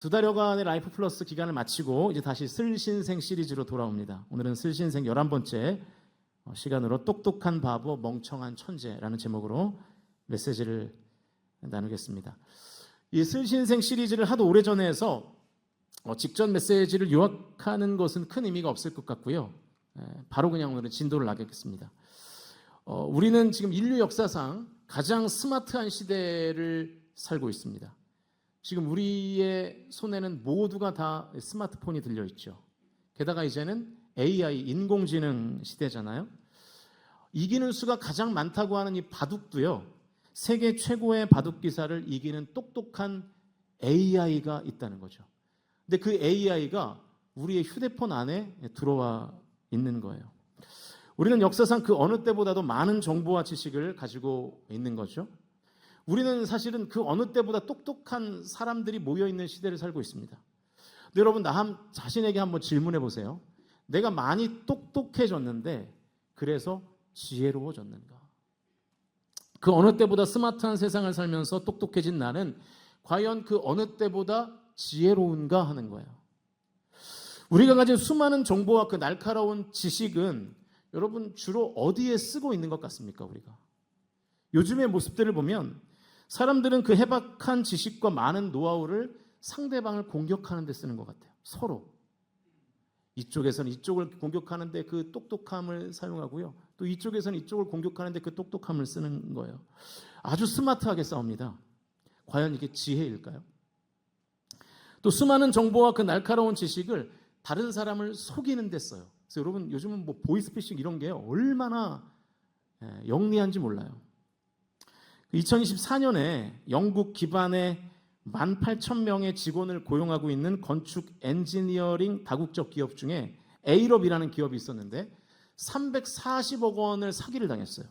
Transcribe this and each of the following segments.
두 달여간의 라이프 플러스 기간을 마치고 이제 다시 슬신생 시리즈로 돌아옵니다. 오늘은 슬신생 11번째 어, 시간으로 똑똑한 바보 멍청한 천재라는 제목으로 메시지를 나누겠습니다. 이 슬신생 시리즈를 하도 오래전에 해서 어, 직전 메시지를 요약하는 것은 큰 의미가 없을 것 같고요. 에, 바로 그냥 오늘은 진도를 나가겠습니다. 어, 우리는 지금 인류 역사상 가장 스마트한 시대를 살고 있습니다. 지금 우리의 손에는 모두가 다 스마트폰이 들려 있죠. 게다가 이제는 AI 인공지능 시대잖아요. 이기는 수가 가장 많다고 하는 이 바둑도요. 세계 최고의 바둑 기사를 이기는 똑똑한 AI가 있다는 거죠. 근데 그 AI가 우리의 휴대폰 안에 들어와 있는 거예요. 우리는 역사상 그 어느 때보다도 많은 정보와 지식을 가지고 있는 거죠. 우리는 사실은 그 어느 때보다 똑똑한 사람들이 모여 있는 시대를 살고 있습니다. 여러분 나 한, 자신에게 한번 질문해 보세요. 내가 많이 똑똑해졌는데 그래서 지혜로워졌는가? 그 어느 때보다 스마트한 세상을 살면서 똑똑해진 나는 과연 그 어느 때보다 지혜로운가 하는 거예요. 우리가 가진 수많은 정보와 그 날카로운 지식은 여러분 주로 어디에 쓰고 있는 것 같습니까, 우리가? 요즘의 모습들을 보면 사람들은 그 해박한 지식과 많은 노하우를 상대방을 공격하는 데 쓰는 것 같아요. 서로. 이쪽에서는 이쪽을 공격하는데 그 똑똑함을 사용하고요. 또 이쪽에서는 이쪽을 공격하는데 그 똑똑함을 쓰는 거예요. 아주 스마트하게 싸웁니다. 과연 이게 지혜일까요? 또 수많은 정보와 그 날카로운 지식을 다른 사람을 속이는 데 써요. 그래서 여러분 요즘은 뭐 보이스피싱 이런 게 얼마나 예, 영리한지 몰라요. 2024년에 영국 기반의 18,000명의 직원을 고용하고 있는 건축 엔지니어링 다국적 기업 중에 에이럽이라는 기업이 있었는데 340억 원을 사기를 당했어요.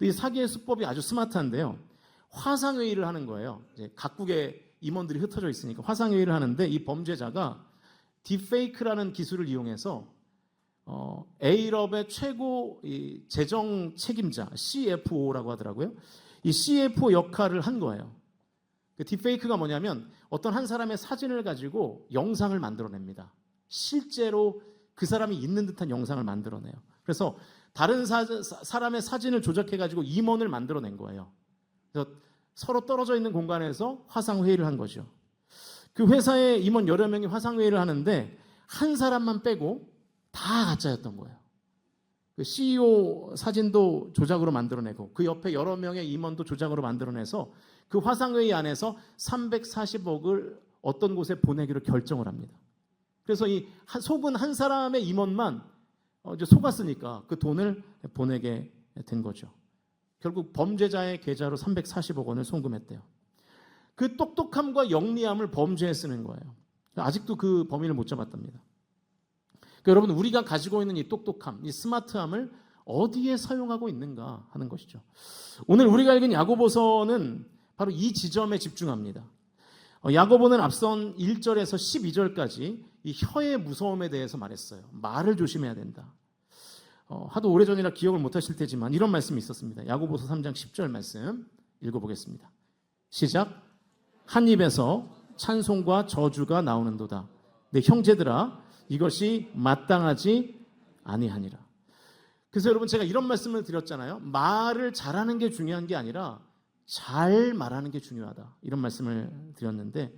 이 사기의 수법이 아주 스마트한데요. 화상 회의를 하는 거예요. 각국의 임원들이 흩어져 있으니까 화상 회의를 하는데 이 범죄자가 딥페이크라는 기술을 이용해서 어, 에이럽의 최고 이 재정 책임자 CFO라고 하더라고요. 이 CFO 역할을 한 거예요. 그 딥페이크가 뭐냐면 어떤 한 사람의 사진을 가지고 영상을 만들어냅니다. 실제로 그 사람이 있는 듯한 영상을 만들어내요. 그래서 다른 사, 사람의 사진을 조작해 가지고 임원을 만들어낸 거예요. 그래서 서로 떨어져 있는 공간에서 화상 회의를 한 거죠. 그 회사의 임원 여러 명이 화상 회의를 하는데 한 사람만 빼고 다 가짜였던 거예요. 그 CEO 사진도 조작으로 만들어내고 그 옆에 여러 명의 임원도 조작으로 만들어내서 그 화상회의 안에서 340억을 어떤 곳에 보내기로 결정을 합니다. 그래서 이 한- 속은 한 사람의 임원만 어, 이제 속았으니까 그 돈을 보내게 된 거죠. 결국 범죄자의 계좌로 340억 원을 송금했대요. 그 똑똑함과 영리함을 범죄에 쓰는 거예요. 아직도 그 범인을 못 잡았답니다. 그러니까 여러분 우리가 가지고 있는 이 똑똑함, 이 스마트함을 어디에 사용하고 있는가 하는 것이죠. 오늘 우리가 읽은 야고보서는 바로 이 지점에 집중합니다. 어, 야고보는 앞선 1절에서 12절까지 이 혀의 무서움에 대해서 말했어요. 말을 조심해야 된다. 어, 하도 오래전이라 기억을 못 하실 테지만 이런 말씀이 있었습니다. 야고보서 3장 10절 말씀 읽어보겠습니다. 시작. 한 입에서 찬송과 저주가 나오는도다. 내 형제들아 이것이 마땅하지 아니하니라. 그래서 여러분 제가 이런 말씀을 드렸잖아요. 말을 잘하는 게 중요한 게 아니라 잘 말하는 게 중요하다. 이런 말씀을 드렸는데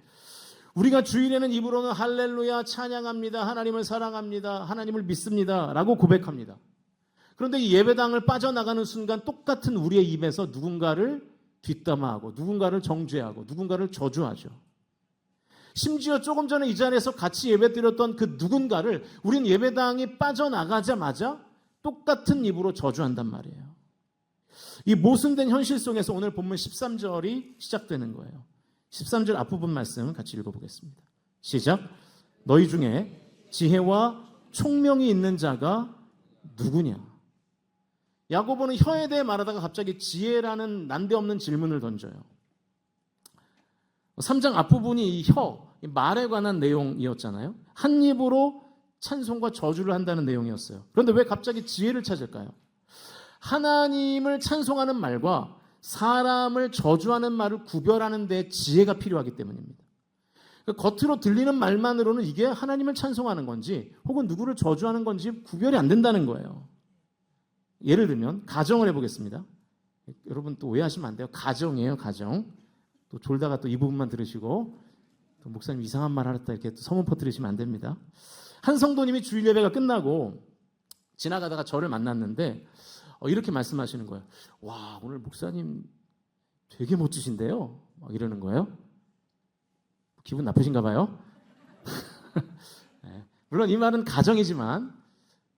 우리가 주일에는 입으로는 할렐루야 찬양합니다. 하나님을 사랑합니다. 하나님을 믿습니다라고 고백합니다. 그런데 이 예배당을 빠져나가는 순간 똑같은 우리의 입에서 누군가를 뒷담화하고 누군가를 정죄하고 누군가를 저주하죠. 심지어 조금 전에 이 자리에서 같이 예배드렸던 그 누군가를 우린 예배당이 빠져나가자마자 똑같은 입으로 저주한단 말이에요. 이 모순된 현실 속에서 오늘 본문 13절이 시작되는 거예요. 13절 앞부분 말씀 같이 읽어보겠습니다. 시작. 너희 중에 지혜와 총명이 있는 자가 누구냐? 야고보는 혀에 대해 말하다가 갑자기 지혜라는 난데없는 질문을 던져요. 3장 앞부분이 이 혀, 이 말에 관한 내용이었잖아요. 한 입으로 찬송과 저주를 한다는 내용이었어요. 그런데 왜 갑자기 지혜를 찾을까요? 하나님을 찬송하는 말과 사람을 저주하는 말을 구별하는 데 지혜가 필요하기 때문입니다. 그러니까 겉으로 들리는 말만으로는 이게 하나님을 찬송하는 건지 혹은 누구를 저주하는 건지 구별이 안 된다는 거예요. 예를 들면 가정을 해보겠습니다. 여러분 또 오해하시면 안 돼요. 가정이에요, 가정. 또 졸다가 또 이 부분만 들으시고 또 목사님 이상한 말 하랬다 이렇게 또 소문 퍼뜨리시면 안 됩니다. 한 성도님이 주일 예배가 끝나고 지나가다가 저를 만났는데 어, 이렇게 말씀하시는 거예요. 와 오늘 목사님 되게 멋지신데요. 막 이러는 거예요. 기분 나쁘신가 봐요. 네, 물론 이 말은 가정이지만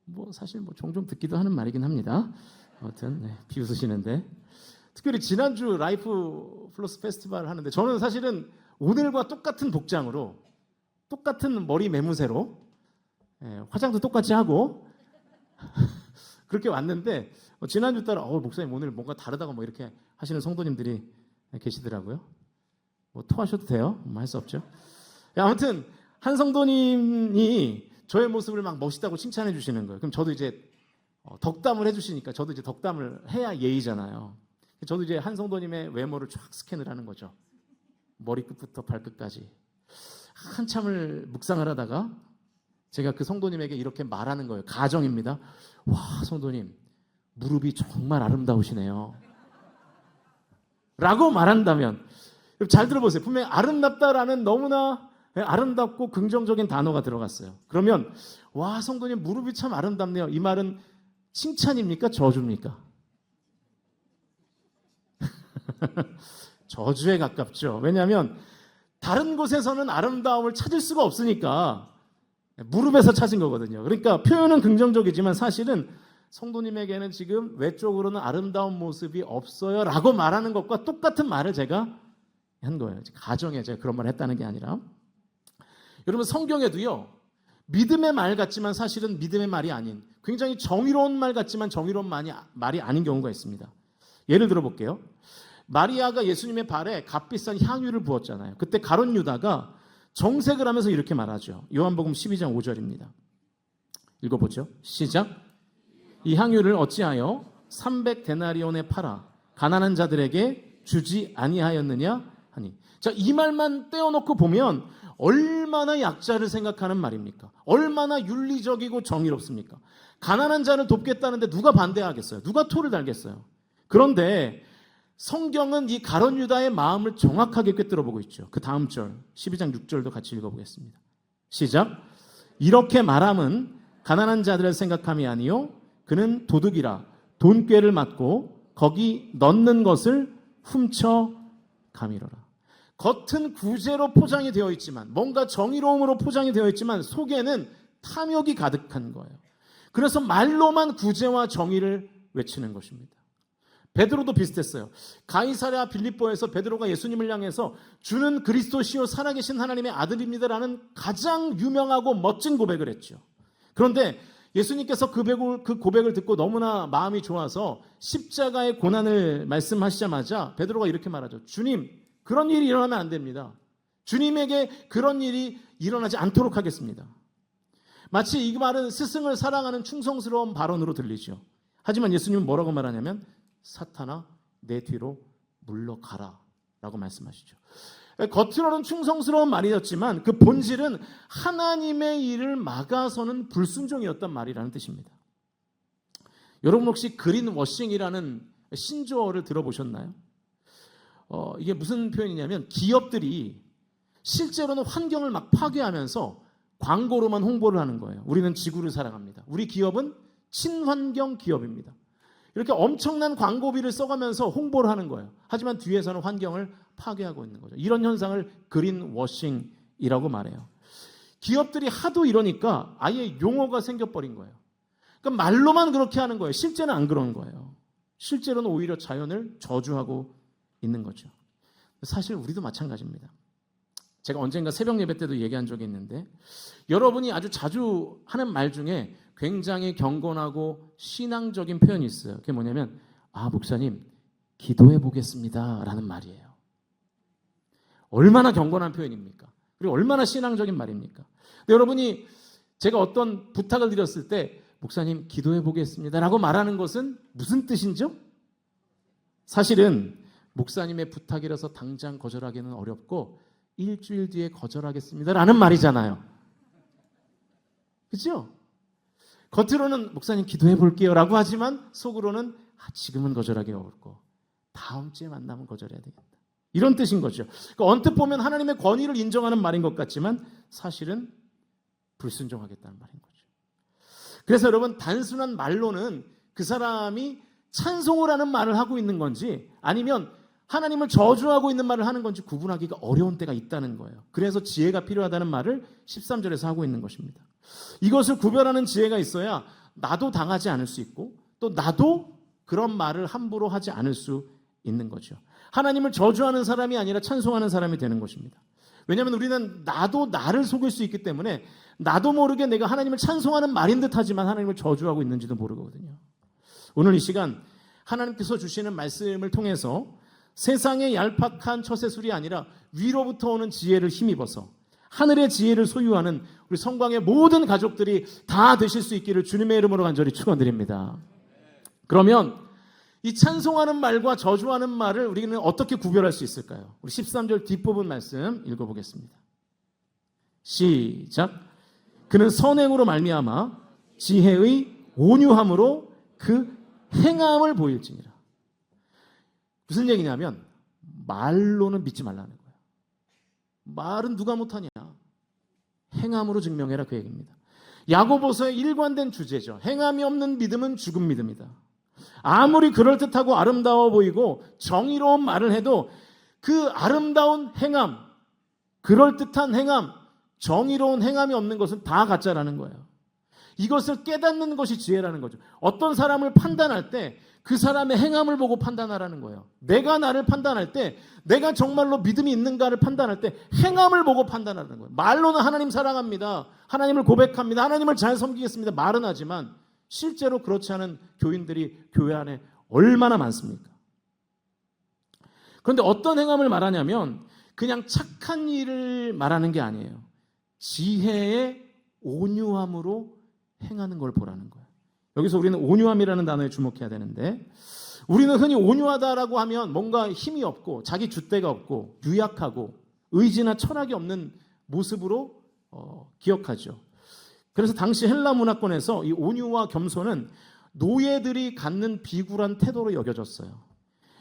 뭐 사실 뭐 종종 듣기도 하는 말이긴 합니다. 아무튼 네, 비웃으시는데 특별히 지난주 라이프 플러스 페스티벌 하는데 저는 사실은 오늘과 똑같은 복장으로 똑같은 머리 매무새로 예, 화장도 똑같이 하고 그렇게 왔는데 어, 지난주 따라 어, 목사님 오늘 뭔가 다르다고 뭐 이렇게 하시는 성도님들이 계시더라고요. 뭐 토하셔도 돼요. 뭐 할 수 없죠. 야, 아무튼 한 성도님이 저의 모습을 막 멋있다고 칭찬해 주시는 거예요. 그럼 저도 이제 어, 덕담을 해 주시니까 저도 이제 덕담을 해야 예의잖아요. 저도 이제 한 성도님의 외모를 쫙 스캔을 하는 거죠. 머리끝부터 발끝까지 한참을 묵상을 하다가 제가 그 성도님에게 이렇게 말하는 거예요. 가정입니다. 와, 성도님 무릎이 정말 아름다우시네요. 라고 말한다면 잘 들어보세요. 분명히 아름답다라는 너무나 아름답고 긍정적인 단어가 들어갔어요. 그러면 와 성도님 무릎이 참 아름답네요. 이 말은 칭찬입니까? 저주입니까? 저주에 가깝죠. 왜냐하면 다른 곳에서는 아름다움을 찾을 수가 없으니까 무릎에서 찾은 거거든요. 그러니까 표현은 긍정적이지만 사실은 성도님에게는 지금 외적으로는 아름다운 모습이 없어요. 라고 말하는 것과 똑같은 말을 제가 한 거예요. 가정에 제가 그런 말을 했다는 게 아니라. 여러분, 성경에도요, 믿음의 말 같지만 사실은 믿음의 말이 아닌, 굉장히 정의로운 말 같지만 정의로운 말이, 말이 아닌 경우가 있습니다. 예를 들어 볼게요. 마리아가 예수님의 발에 값비싼 향유를 부었잖아요. 그때 가론 유다가 정색을 하면서 이렇게 말하죠. 요한복음 12장 5절입니다. 읽어보죠. 시작. 이 향유를 어찌하여 300 데나리온에 팔아 가난한 자들에게 주지 아니하였느냐 하니. 자, 이 말만 떼어놓고 보면 얼마나 약자를 생각하는 말입니까? 얼마나 윤리적이고 정의롭습니까? 가난한 자를 돕겠다는데 누가 반대하겠어요? 누가 토를 달겠어요? 그런데 성경은 이 가론 유다의 마음을 정확하게 꿰뚫어 보고 있죠. 그 다음 절 12장 6절도 같이 읽어 보겠습니다. 시작. 이렇게 말함은 가난한 자들을 생각함이 아니요 그는 도둑이라 돈꾀를 맞고 거기 넣는 것을 훔쳐 가미러라. 겉은 구제로 포장이 되어 있지만 뭔가 정의로움으로 포장이 되어 있지만 속에는 탐욕이 가득한 거예요. 그래서 말로만 구제와 정의를 외치는 것입니다. 베드로도 비슷했어요. 가이사랴 빌립보에서 베드로가 예수님을 향해서 주는 그리스도시요 살아계신 하나님의 아들입니다라는 가장 유명하고 멋진 고백을 했죠. 그런데 예수님께서 그 고백을, 그 고백을 듣고 너무나 마음이 좋아서 십자가의 고난을 말씀하시자마자 베드로가 이렇게 말하죠. 주님, 그런 일이 일어나면 안 됩니다. 주님에게 그런 일이 일어나지 않도록 하겠습니다. 마치 이 말은 스승을 사랑하는 충성스러운 발언으로 들리죠. 하지만 예수님은 뭐라고 말하냐면 사탄아 내 뒤로 물러가라 라고 말씀하시죠. 겉으로는 충성스러운 말이었지만 그 본질은 하나님의 일을 막아서는 불순종이었단 말이라는 뜻입니다. 여러분 혹시 그린 워싱이라는 신조어를 들어보셨나요? 어, 이게 무슨 표현이냐면 기업들이 실제로는 환경을 막 파괴하면서 광고로만 홍보를 하는 거예요. 우리는 지구를 사랑합니다. 우리 기업은 친환경 기업입니다. 이렇게 엄청난 광고비를 써가면서 홍보를 하는 거예요. 하지만 뒤에서는 환경을 파괴하고 있는 거죠. 이런 현상을 그린 워싱이라고 말해요. 기업들이 하도 이러니까 아예 용어가 생겨버린 거예요. 그러니까 말로만 그렇게 하는 거예요. 실제는 안 그런 거예요. 실제로는 오히려 자연을 저주하고 있는 거죠. 사실 우리도 마찬가지입니다. 제가 언젠가 새벽 예배 때도 얘기한 적이 있는데 여러분이 아주 자주 하는 말 중에 굉장히 경건하고 신앙적인 표현이 있어요. 그게 뭐냐면 아 목사님 기도해 보겠습니다라는 말이에요. 얼마나 경건한 표현입니까? 그리고 얼마나 신앙적인 말입니까? 여러분이 제가 어떤 부탁을 드렸을 때 목사님 기도해 보겠습니다라고 말하는 것은 무슨 뜻인죠? 사실은 목사님의 부탁이라서 당장 거절하기는 어렵고 일주일 뒤에 거절하겠습니다라는 말이잖아요. 그렇죠? 겉으로는 목사님 기도해 볼게요 라고 하지만 속으로는 아, 지금은 거절하기 어렵고 다음 주에 만나면 거절해야 되겠다. 이런 뜻인 거죠. 그러니까 언뜻 보면 하나님의 권위를 인정하는 말인 것 같지만 사실은 불순종하겠다는 말인 거죠. 그래서 여러분 단순한 말로는 그 사람이 찬송을 하는 말을 하고 있는 건지 아니면 하나님을 저주하고 있는 말을 하는 건지 구분하기가 어려운 때가 있다는 거예요. 그래서 지혜가 필요하다는 말을 13절에서 하고 있는 것입니다. 이것을 구별하는 지혜가 있어야 나도 당하지 않을 수 있고 또 나도 그런 말을 함부로 하지 않을 수 있는 거죠. 하나님을 저주하는 사람이 아니라 찬송하는 사람이 되는 것입니다. 왜냐하면 우리는 나도 나를 속일 수 있기 때문에 나도 모르게 내가 하나님을 찬송하는 말인 듯 하지만 하나님을 저주하고 있는지도 모르거든요. 오늘 이 시간 하나님께서 주시는 말씀을 통해서 세상의 얄팍한 처세술이 아니라 위로부터 오는 지혜를 힘입어서 하늘의 지혜를 소유하는 우리 성광의 모든 가족들이 다 되실 수 있기를 주님의 이름으로 간절히 축원드립니다. 그러면 이 찬송하는 말과 저주하는 말을 우리는 어떻게 구별할 수 있을까요? 우리 13절 뒷부분 말씀 읽어보겠습니다. 시작. 그는 선행으로 말미암아 지혜의 온유함으로 그 행함을 보일지니라. 무슨 얘기냐면 말로는 믿지 말라는. 말은 누가 못하냐? 행함으로 증명해라 그 얘기입니다. 야고보서의 일관된 주제죠. 행함이 없는 믿음은 죽은 믿음이다. 아무리 그럴듯하고 아름다워 보이고 정의로운 말을 해도 그 아름다운 행함, 그럴듯한 행함, 정의로운 행함이 없는 것은 다 가짜라는 거예요. 이것을 깨닫는 것이 지혜라는 거죠. 어떤 사람을 판단할 때 그 사람의 행함을 보고 판단하라는 거예요. 내가 나를 판단할 때 내가 정말로 믿음이 있는가를 판단할 때 행함을 보고 판단하는 거예요. 말로는 하나님 사랑합니다. 하나님을 고백합니다. 하나님을 잘 섬기겠습니다. 말은 하지만 실제로 그렇지 않은 교인들이 교회 안에 얼마나 많습니까? 그런데 어떤 행함을 말하냐면 그냥 착한 일을 말하는 게 아니에요. 지혜의 온유함으로 행하는 걸 보라는 거예요. 여기서 우리는 온유함이라는 단어에 주목해야 되는데 우리는 흔히 온유하다라고 하면 뭔가 힘이 없고 자기 줏대가 없고 유약하고 의지나 철학이 없는 모습으로 어, 기억하죠. 그래서 당시 헬라 문화권에서 이 온유와 겸손은 노예들이 갖는 비굴한 태도로 여겨졌어요.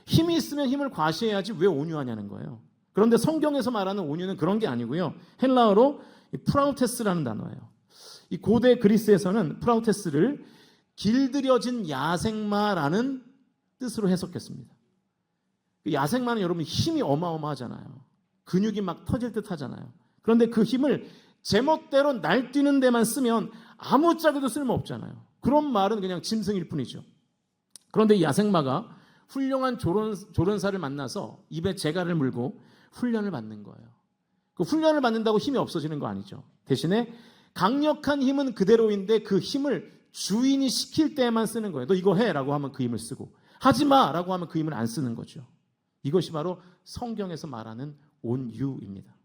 힘이 있으면 힘을 과시해야지 왜 온유하냐는 거예요. 그런데 성경에서 말하는 온유는 그런 게 아니고요. 헬라어로 프라우테스라는 단어예요. 이 고대 그리스에서는 프라우테스를 길들여진 야생마라는 뜻으로 해석했습니다. 그 야생마는 여러분 힘이 어마어마하잖아요. 근육이 막 터질 듯 하잖아요. 그런데 그 힘을 제멋대로 날뛰는 데만 쓰면 아무짝에도 쓸모없잖아요. 그런 말은 그냥 짐승일 뿐이죠. 그런데 이 야생마가 훌륭한 조련, 조련사를 만나서 입에 재갈을 물고 훈련을 받는 거예요. 그 훈련을 받는다고 힘이 없어지는 거 아니죠. 대신에 강력한 힘은 그대로인데 그 힘을 주인이 시킬 때만 쓰는 거예요. 너 이거 해라고 하면 그 힘을 쓰고 하지 마라고 하면 그 힘을 안 쓰는 거죠. 이것이 바로 성경에서 말하는 온유입니다.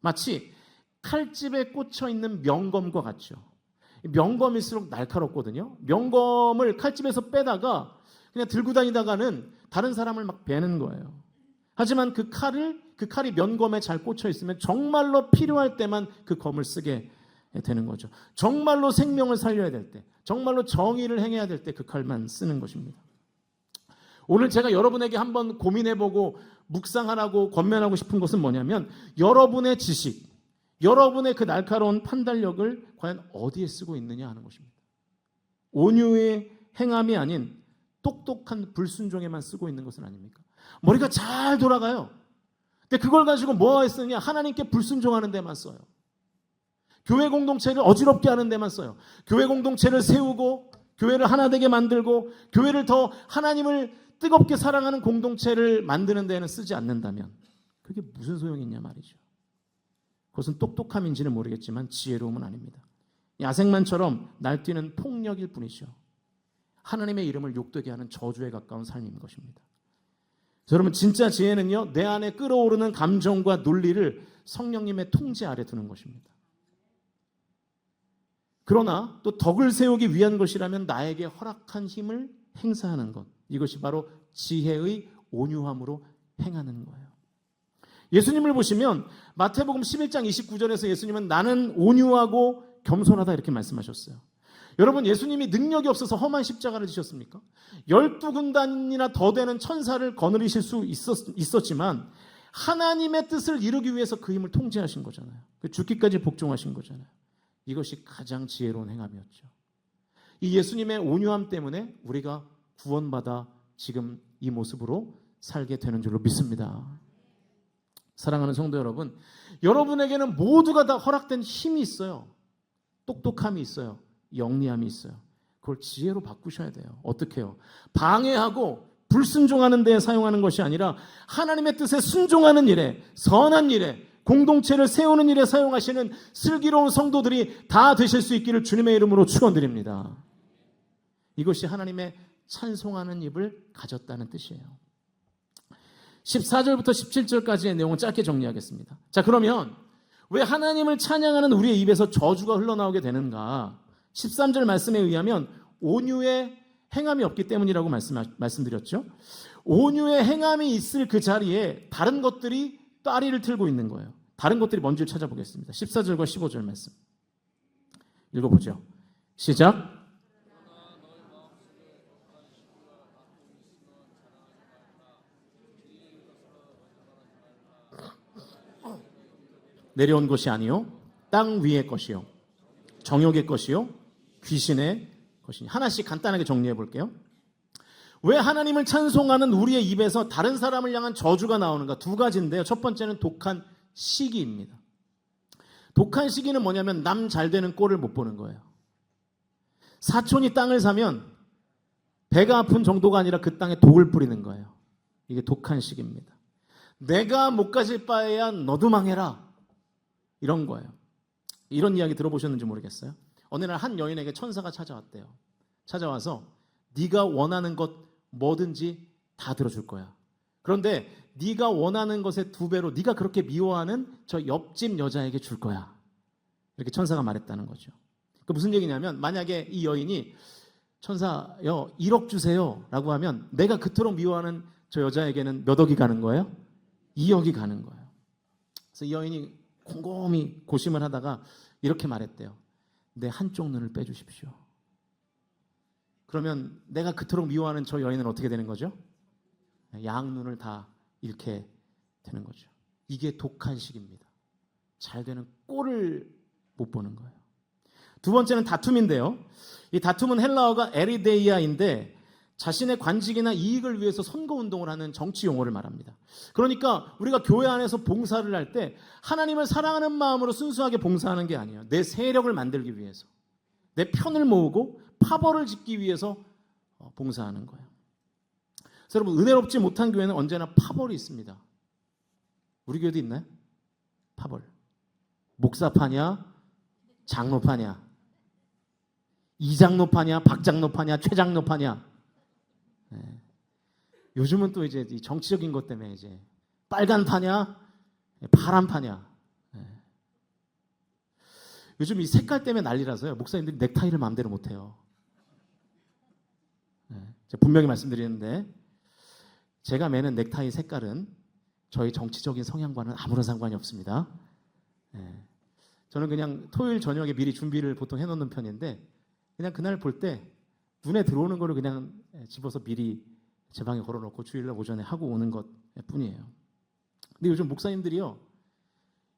마치 칼집에 꽂혀 있는 명검과 같죠. 명검일수록 날카롭거든요. 명검을 칼집에서 빼다가 그냥 들고 다니다가는 다른 사람을 막 베는 거예요. 하지만 그 칼을 그 칼이 면검에 잘 꽂혀 있으면 정말로 필요할 때만 그 검을 쓰게 되는 거죠. 정말로 생명을 살려야 될 때, 정말로 정의를 행해야 될 때 그 칼만 쓰는 것입니다. 오늘 제가 여러분에게 한번 고민해보고 묵상하라고 권면하고 싶은 것은 뭐냐면 여러분의 지식, 여러분의 그 날카로운 판단력을 과연 어디에 쓰고 있느냐 하는 것입니다. 온유의 행함이 아닌 똑똑한 불순종에만 쓰고 있는 것은 아닙니까? 머리가 잘 돌아가요. 근데 그걸 가지고 뭐에 쓰냐? 하나님께 불순종하는 데만 써요. 교회 공동체를 어지럽게 하는 데만 써요. 교회 공동체를 세우고 교회를 하나 되게 만들고 교회를 더 하나님을 뜨겁게 사랑하는 공동체를 만드는 데는 쓰지 않는다면 그게 무슨 소용이 있냐 말이죠. 그것은 똑똑함인지는 모르겠지만 지혜로움은 아닙니다. 야생만처럼 날뛰는 폭력일 뿐이죠. 하나님의 이름을 욕되게 하는 저주에 가까운 삶인 것입니다. 여러분 진짜 지혜는요 내 안에 끓어오르는 감정과 논리를 성령님의 통제 아래 두는 것입니다. 그러나 또 덕을 세우기 위한 것이라면 나에게 허락한 힘을 행사하는 것 이것이 바로 지혜의 온유함으로 행하는 거예요. 예수님을 보시면 마태복음 11장 29절에서 예수님은 나는 온유하고 겸손하다 이렇게 말씀하셨어요. 여러분 예수님이 능력이 없어서 험한 십자가를 지셨습니까? 열두 군단이나 더 되는 천사를 거느리실 수 있었, 지만 하나님의 뜻을 이루기 위해서 그 힘을 통제하신 거잖아요. 그 죽기까지 복종하신 거잖아요. 이것이 가장 지혜로운 행함이었죠. 이 예수님의 온유함 때문에 우리가 구원받아 지금 이 모습으로 살게 되는 줄로 믿습니다. 사랑하는 성도 여러분, 여러분에게는 모두가 다 허락된 힘이 있어요. 똑똑함이 있어요. 영리함이 있어요. 그걸 지혜로 바꾸셔야 돼요. 어떻게 해요? 방해하고 불순종하는 데에 사용하는 것이 아니라 하나님의 뜻에 순종하는 일에, 선한 일에, 공동체를 세우는 일에 사용하시는 슬기로운 성도들이 다 되실 수 있기를 주님의 이름으로 축원드립니다. 이것이 하나님의 찬송하는 입을 가졌다는 뜻이에요. 14절부터 17절까지의 내용은 짧게 정리하겠습니다. 자, 그러면 왜 하나님을 찬양하는 우리의 입에서 저주가 흘러나오게 되는가? 13절 말씀에 의하면 온유의 행함이 없기 때문이라고 말씀, 말씀드렸죠. 온유의 행함이 있을 그 자리에 다른 것들이 따리를 틀고 있는 거예요. 다른 것들이 뭔지를 찾아보겠습니다. 14절과 15절 말씀. 읽어보죠. 시작. 내려온 것이 아니요 땅 위의 것이요 정욕의 것이요 귀신의 것이니 하나씩 간단하게 정리해 볼게요. 왜 하나님을 찬송하는 우리의 입에서 다른 사람을 향한 저주가 나오는가 두 가지인데요. 첫 번째는 독한 시기입니다. 독한 시기는 뭐냐면 남 잘 되는 꼴을 못 보는 거예요. 사촌이 땅을 사면 배가 아픈 정도가 아니라 그 땅에 독을 뿌리는 거예요. 이게 독한 시기입니다. 내가 못 가질 바에야 너도 망해라. 이런 거예요. 이런 이야기 들어보셨는지 모르겠어요. 어느 날 한 여인에게 천사가 찾아왔대요. 찾아와서 네가 원하는 것 뭐든지 다 들어줄 거야. 그런데 네가 원하는 것의 두 배로 네가 그렇게 미워하는 저 옆집 여자에게 줄 거야. 이렇게 천사가 말했다는 거죠. 그 무슨 얘기냐면 만약에 이 여인이 천사여 1억 주세요라고 하면 내가 그토록 미워하는 저 여자에게는 몇 억이 가는 거예요? 2억이 가는 거예요. 그래서 이 여인이 곰곰이 고심을 하다가 이렇게 말했대요. 내 한쪽 눈을 빼주십시오. 그러면 내가 그토록 미워하는 저 여인은 어떻게 되는 거죠? 양눈을 다 잃게 되는 거죠. 이게 독한 식입니다. 잘 되는 꼴을 못 보는 거예요. 두 번째는 다툼인데요. 이 다툼은 헬라어가 에리데이아인데 자신의 관직이나 이익을 위해서 선거 운동을 하는 정치 용어를 말합니다. 그러니까 우리가 교회 안에서 봉사를 할 때 하나님을 사랑하는 마음으로 순수하게 봉사하는 게 아니에요. 내 세력을 만들기 위해서. 내 편을 모으고 파벌을 짓기 위해서 어, 봉사하는 거예요. 여러분 은혜롭지 못한 교회는 언제나 파벌이 있습니다. 우리 교회도 있나요? 파벌. 목사파냐? 장로파냐? 이장로파냐? 박장로파냐? 최장로파냐? 네. 요즘은 또 이제 정치적인 것 때문에 이제 빨간 파냐, 파란 파냐. 네. 요즘 이 색깔 때문에 난리라서요. 목사님들이 넥타이를 마음대로 못 해요. 네. 분명히 말씀드리는데 제가 매는 넥타이 색깔은 저희 정치적인 성향과는 아무런 상관이 없습니다. 네. 저는 그냥 토요일 저녁에 미리 준비를 보통 해놓는 편인데 그냥 그날 볼 때 눈에 들어오는 거를 그냥 집어서 미리 제 방에 걸어놓고 주일날 오전에 하고 오는 것 뿐이에요. 근데 요즘 목사님들이요,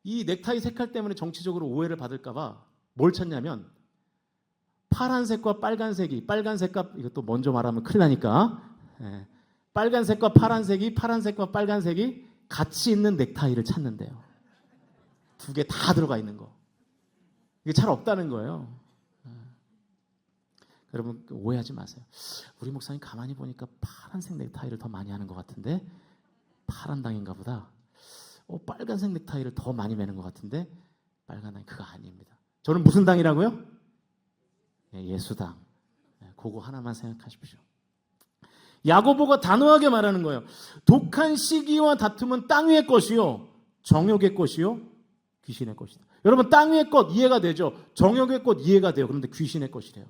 이 넥타이 색깔 때문에 정치적으로 오해를 받을까봐 뭘 찾냐면 파란색과 빨간색이 빨간색과 이것도 먼저 말하면 큰일 나니까 예, 빨간색과 파란색이 파란색과 빨간색이 같이 있는 넥타이를 찾는데요. 두 개 다 들어가 있는 거. 이게 잘 없다는 거예요. 여러분 오해하지 마세요. 우리 목사님 가만히 보니까 파란색 넥타이를 더 많이 하는 것 같은데 파란 당인가 보다. 어, 빨간색 넥타이를 더 많이 매는 것 같은데 빨간 당 그거 아닙니다. 저는 무슨 당이라고요? 예, 예수당. 예, 그거 하나만 생각하십시오. 야고보가 단호하게 말하는 거예요. 독한 시기와 다툼은 땅 위의 것이요, 정욕의 것이요, 귀신의 것이다. 여러분 땅 위의 것 이해가 되죠? 정욕의 것 이해가 돼요. 그런데 귀신의 것이래요.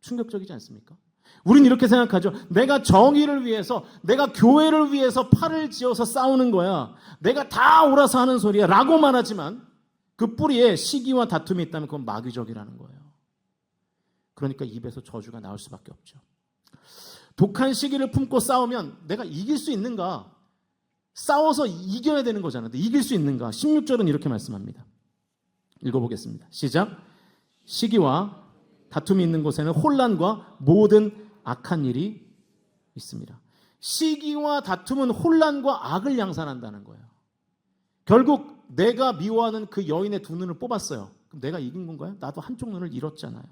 충격적이지 않습니까? 우린 이렇게 생각하죠. 내가 정의를 위해서, 내가 교회를 위해서 팔을 지어서 싸우는 거야. 내가 다 옳아서 하는 소리야. 라고 말하지만 그 뿌리에 시기와 다툼이 있다면 그건 마귀적이라는 거예요. 그러니까 입에서 저주가 나올 수밖에 없죠. 독한 시기를 품고 싸우면 내가 이길 수 있는가? 싸워서 이겨야 되는 거잖아. 근데 이길 수 있는가? 16절은 이렇게 말씀합니다. 읽어보겠습니다. 시작. 시기와 다툼이 있는 곳에는 혼란과 모든 악한 일이 있습니다. 시기와 다툼은 혼란과 악을 양산한다는 거예요. 결국 내가 미워하는 그 여인의 두 눈을 뽑았어요. 그럼 내가 이긴 건가요? 나도 한쪽 눈을 잃었잖아요.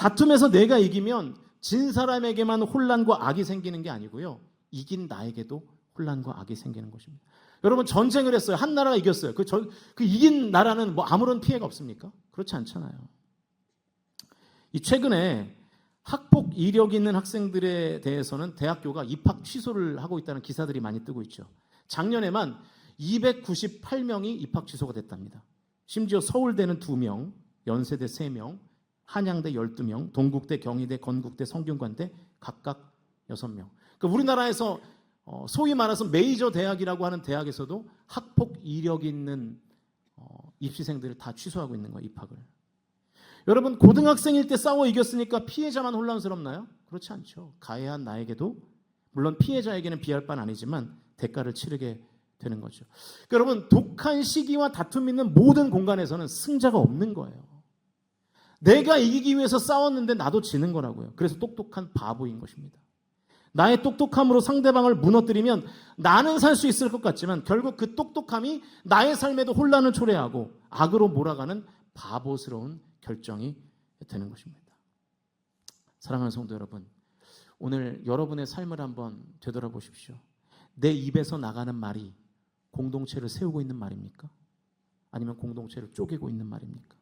다툼에서 내가 이기면 진 사람에게만 혼란과 악이 생기는 게 아니고요. 이긴 나에게도 혼란과 악이 생기는 것입니다. 여러분 전쟁을 했어요. 한 나라가 이겼어요. 그, 전, 그 이긴 나라는 뭐 아무런 피해가 없습니까? 그렇지 않잖아요. 이 최근에 학폭 이력 있는 학생들에 대해서는 대학교가 입학 취소를 하고 있다는 기사들이 많이 뜨고 있죠. 작년에만 298명이 입학 취소가 됐답니다. 심지어 서울대는 2명, 연세대 3명, 한양대 12명, 동국대, 경희대, 건국대, 성균관대 각각 6명. 그 우리나라에서 어, 소위 말해서 메이저 대학이라고 하는 대학에서도 학폭 이력 있는 어, 입시생들을 다 취소하고 있는 거예요, 입학을. 여러분 고등학생일 때 싸워 이겼으니까 피해자만 혼란스럽나요? 그렇지 않죠. 가해한 나에게도 물론 피해자에게는 비할 바는 아니지만 대가를 치르게 되는 거죠. 그러니까 여러분 독한 시기와 다툼 있는 모든 공간에서는 승자가 없는 거예요. 내가 이기기 위해서 싸웠는데 나도 지는 거라고요. 그래서 똑똑한 바보인 것입니다. 나의 똑똑함으로 상대방을 무너뜨리면 나는 살 수 있을 것 같지만 결국 그 똑똑함이 나의 삶에도 혼란을 초래하고 악으로 몰아가는 바보스러운 결정이 되는 것입니다. 사랑하는 성도 여러분, 오늘 여러분의 삶을 한번 되돌아보십시오. 내 입에서 나가는 말이 공동체를 세우고 있는 말입니까? 아니면 공동체를 쪼개고 있는 말입니까?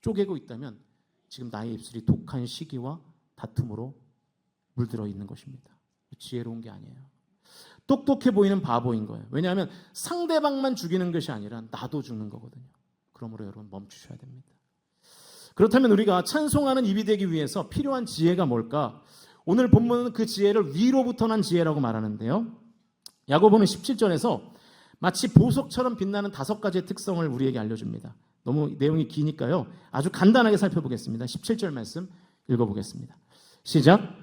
쪼개고 있다면 지금 나의 입술이 독한 시기와 다툼으로 물들어 있는 것입니다. 지혜로운 게 아니에요. 똑똑해 보이는 바보인 거예요. 왜냐하면 상대방만 죽이는 것이 아니라 나도 죽는 거거든요. 그러므로 여러분 멈추셔야 됩니다. 그렇다면 우리가 찬송하는 입이 되기 위해서 필요한 지혜가 뭘까? 오늘 본문은 그 지혜를 위로부터 난 지혜라고 말하는데요. 야고보는 17절에서 마치 보석처럼 빛나는 다섯 가지의 특성을 우리에게 알려줍니다. 너무 내용이 기니까요. 아주 간단하게 살펴보겠습니다. 17절 말씀 읽어보겠습니다. 시작.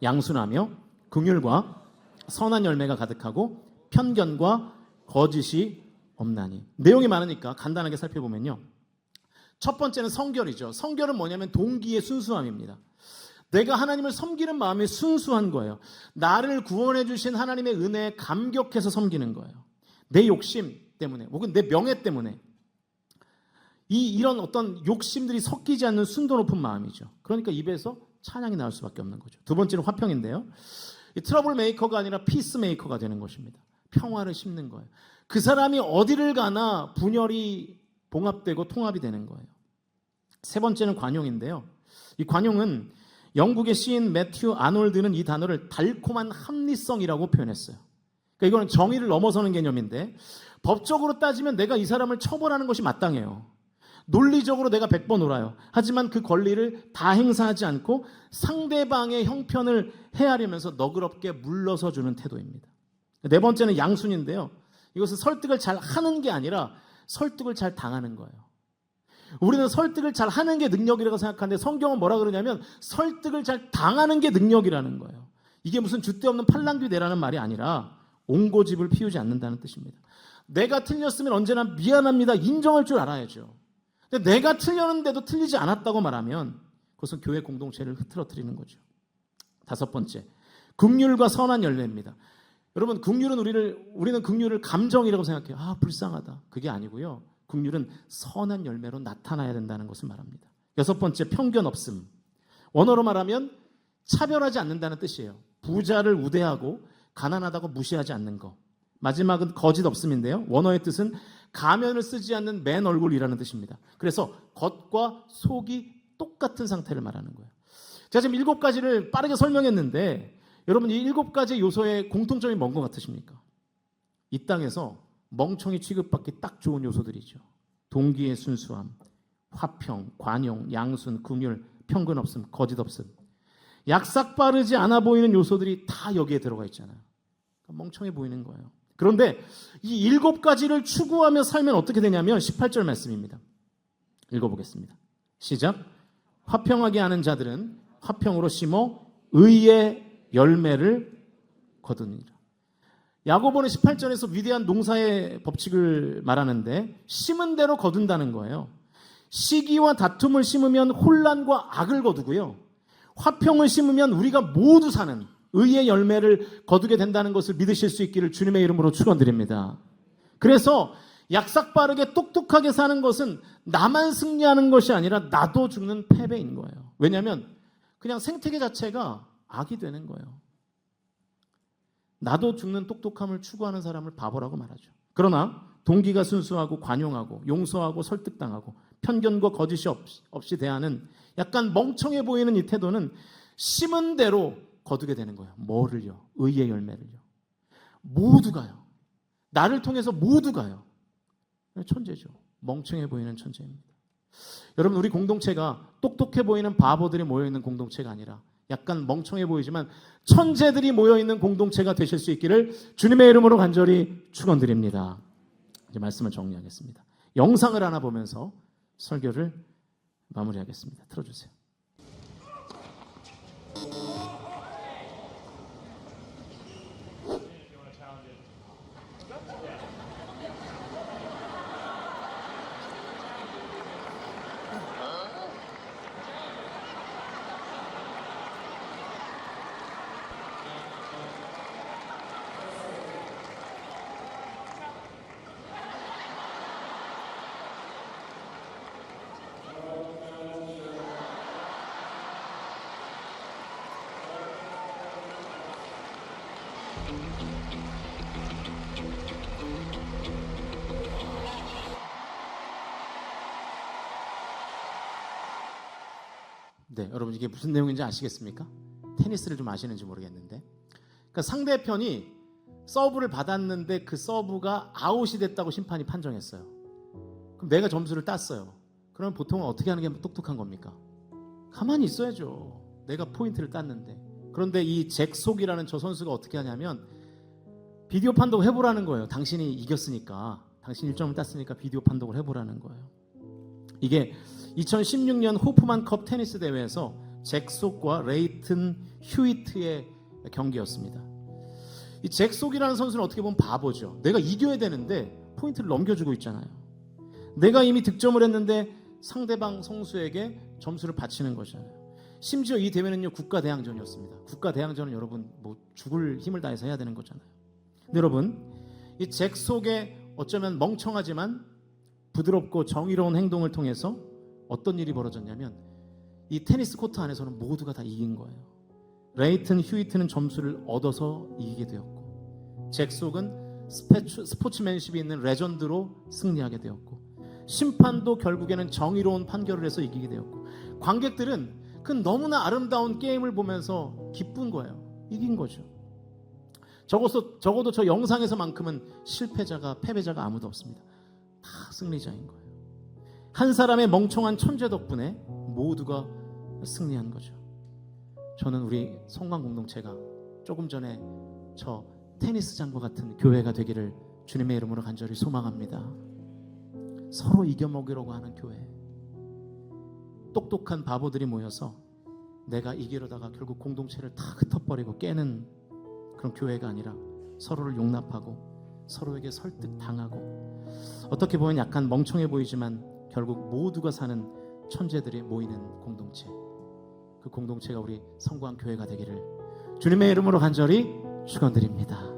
양순하며 긍휼과 선한 열매가 가득하고 편견과 거짓이 없나니. 내용이 많으니까 간단하게 살펴보면요. 첫 번째는 성결이죠. 성결은 뭐냐면 동기의 순수함입니다. 내가 하나님을 섬기는 마음이 순수한 거예요. 나를 구원해 주신 하나님의 은혜에 감격해서 섬기는 거예요. 내 욕심 때문에 혹은 내 명예 때문에 이 이런 어떤 욕심들이 섞이지 않는 순도 높은 마음이죠. 그러니까 입에서 찬양이 나올 수밖에 없는 거죠. 두 번째는 화평인데요. 이 트러블 메이커가 아니라 피스 메이커가 되는 것입니다. 평화를 심는 거예요. 그 사람이 어디를 가나 분열이 봉합되고 통합이 되는 거예요. 세 번째는 관용인데요. 이 관용은 영국의 시인 매튜 아놀드는 이 단어를 달콤한 합리성이라고 표현했어요. 그러니까 이거는 정의를 넘어서는 개념인데 법적으로 따지면 내가 이 사람을 처벌하는 것이 마땅해요. 논리적으로 내가 100번 옳아요. 하지만 그 권리를 다 행사하지 않고 상대방의 형편을 헤아리면서 너그럽게 물러서 주는 태도입니다. 네 번째는 양순인데요. 이것은 설득을 잘 하는 게 아니라 설득을 잘 당하는 거예요. 우리는 설득을 잘 하는 게 능력이라고 생각하는데 성경은 뭐라 그러냐면 설득을 잘 당하는 게 능력이라는 거예요. 이게 무슨 줏대 없는 팔랑귀대라는 말이 아니라 옹고집을 피우지 않는다는 뜻입니다. 내가 틀렸으면 언제나 미안합니다. 인정할 줄 알아야죠. 근데 내가 틀렸는데도 틀리지 않았다고 말하면 그것은 교회 공동체를 흐트러뜨리는 거죠. 다섯 번째, 긍휼과 선한 열매입니다. 여러분, 긍휼은 우리를 우리는 긍휼을 감정이라고 생각해요. 아, 불쌍하다. 그게 아니고요. 긍휼은 선한 열매로 나타나야 된다는 것을 말합니다. 여섯 번째, 편견 없음. 원어로 말하면 차별하지 않는다는 뜻이에요. 부자를 우대하고 가난하다고 무시하지 않는 거. 마지막은 거짓 없음인데요. 원어의 뜻은 가면을 쓰지 않는 맨 얼굴이라는 뜻입니다. 그래서 겉과 속이 똑같은 상태를 말하는 거예요. 제가 지금 일곱 가지를 빠르게 설명했는데 여러분 이 일곱 가지 요소의 공통점이 뭔 것 같으십니까? 이 땅에서 멍청이 취급받기 딱 좋은 요소들이죠. 동기의 순수함, 화평, 관용, 양순, 긍휼, 편근 없음, 거짓 없음. 약삭 빠르지 않아 보이는 요소들이 다 여기에 들어가 있잖아요. 그러니까 멍청해 보이는 거예요. 그런데 이 일곱 가지를 추구하며 살면 어떻게 되냐면 18절 말씀입니다. 읽어보겠습니다. 시작. 화평하게 하는 자들은 화평으로 심어 의의 열매를 거두니라. 야고보는 18절에서 위대한 농사의 법칙을 말하는데 심은 대로 거둔다는 거예요. 시기와 다툼을 심으면 혼란과 악을 거두고요. 화평을 심으면 우리가 모두 사는 의의 열매를 거두게 된다는 것을 믿으실 수 있기를 주님의 이름으로 축원드립니다. 그래서 약삭 빠르게 똑똑하게 사는 것은 나만 승리하는 것이 아니라 나도 죽는 패배인 거예요. 왜냐하면 그냥 생태계 자체가 악이 되는 거예요. 나도 죽는 똑똑함을 추구하는 사람을 바보라고 말하죠. 그러나 동기가 순수하고 관용하고 용서하고 설득당하고 편견과 거짓이 없이, 없이 대하는 약간 멍청해 보이는 이 태도는 심은 대로 거두게 되는 거예요. 뭐를요? 의의 열매를요. 모두가요. 나를 통해서 모두가요. 천재죠. 멍청해 보이는 천재입니다. 여러분 우리 공동체가 똑똑해 보이는 바보들이 모여 있는 공동체가 아니라 약간 멍청해 보이지만 천재들이 모여 있는 공동체가 되실 수 있기를 주님의 이름으로 간절히 축원드립니다. 이제 말씀을 정리하겠습니다. 영상을 하나 보면서 설교를 마무리하겠습니다. 틀어주세요. 네, 여러분 이게 무슨 내용인지 아시겠습니까? 테니스를 좀 아시는지 모르겠는데, 그러니까 상대편이 서브를 받았는데 그 서브가 아웃이 됐다고 심판이 판정했어요. 그럼 내가 점수를 땄어요. 그럼 보통은 어떻게 하는 게 똑똑한 겁니까? 가만히 있어야죠. 내가 포인트를 땄는데. 그런데 이 잭속이라는 저 선수가 어떻게 하냐면 비디오 판독 해보라는 거예요. 당신이 이겼으니까. 당신 1점을 땄으니까 비디오 판독을 해보라는 거예요. 이게 2016년 호프만 컵 테니스 대회에서 잭속과 레이튼 휴이트의 경기였습니다. 이 잭속이라는 선수는 어떻게 보면 바보죠. 내가 이겨야 되는데 포인트를 넘겨주고 있잖아요. 내가 이미 득점을 했는데 상대방 선수에게 점수를 바치는 거잖아요. 심지어 이 대회는요 국가 대항전이었습니다. 국가 대항전은 여러분 뭐 죽을 힘을 다해서 해야 되는 거잖아요. 근데 여러분 이 잭속의 어쩌면 멍청하지만 부드럽고 정의로운 행동을 통해서 어떤 일이 벌어졌냐면 이 테니스 코트 안에서는 모두가 다 이긴 거예요. 레이튼 휴이트는 점수를 얻어서 이기게 되었고 잭속은 스페츠, 스포츠맨십이 있는 레전드로 승리하게 되었고 심판도 결국에는 정의로운 판결을 해서 이기게 되었고 관객들은 그 너무나 아름다운 게임을 보면서 기쁜 거예요. 이긴 거죠. 적어도, 적어도 저 영상에서만큼은 실패자가 패배자가 아무도 없습니다. 다 승리자인 거예요. 한 사람의 멍청한 천재 덕분에 모두가 승리한 거죠. 저는 우리 성광 공동체가 조금 전에 저 테니스장과 같은 교회가 되기를 주님의 이름으로 간절히 소망합니다. 서로 이겨먹으려고 하는 교회. 똑똑한 바보들이 모여서 내가 이기려다가 결국 공동체를 다 흩어버리고 깨는 그런 교회가 아니라 서로를 용납하고 서로에게 설득 당하고 어떻게 보면 약간 멍청해 보이지만 결국 모두가 사는 천재들이 모이는 공동체. 그 공동체가 우리 성광 교회가 되기를 주님의 이름으로 간절히 축원드립니다.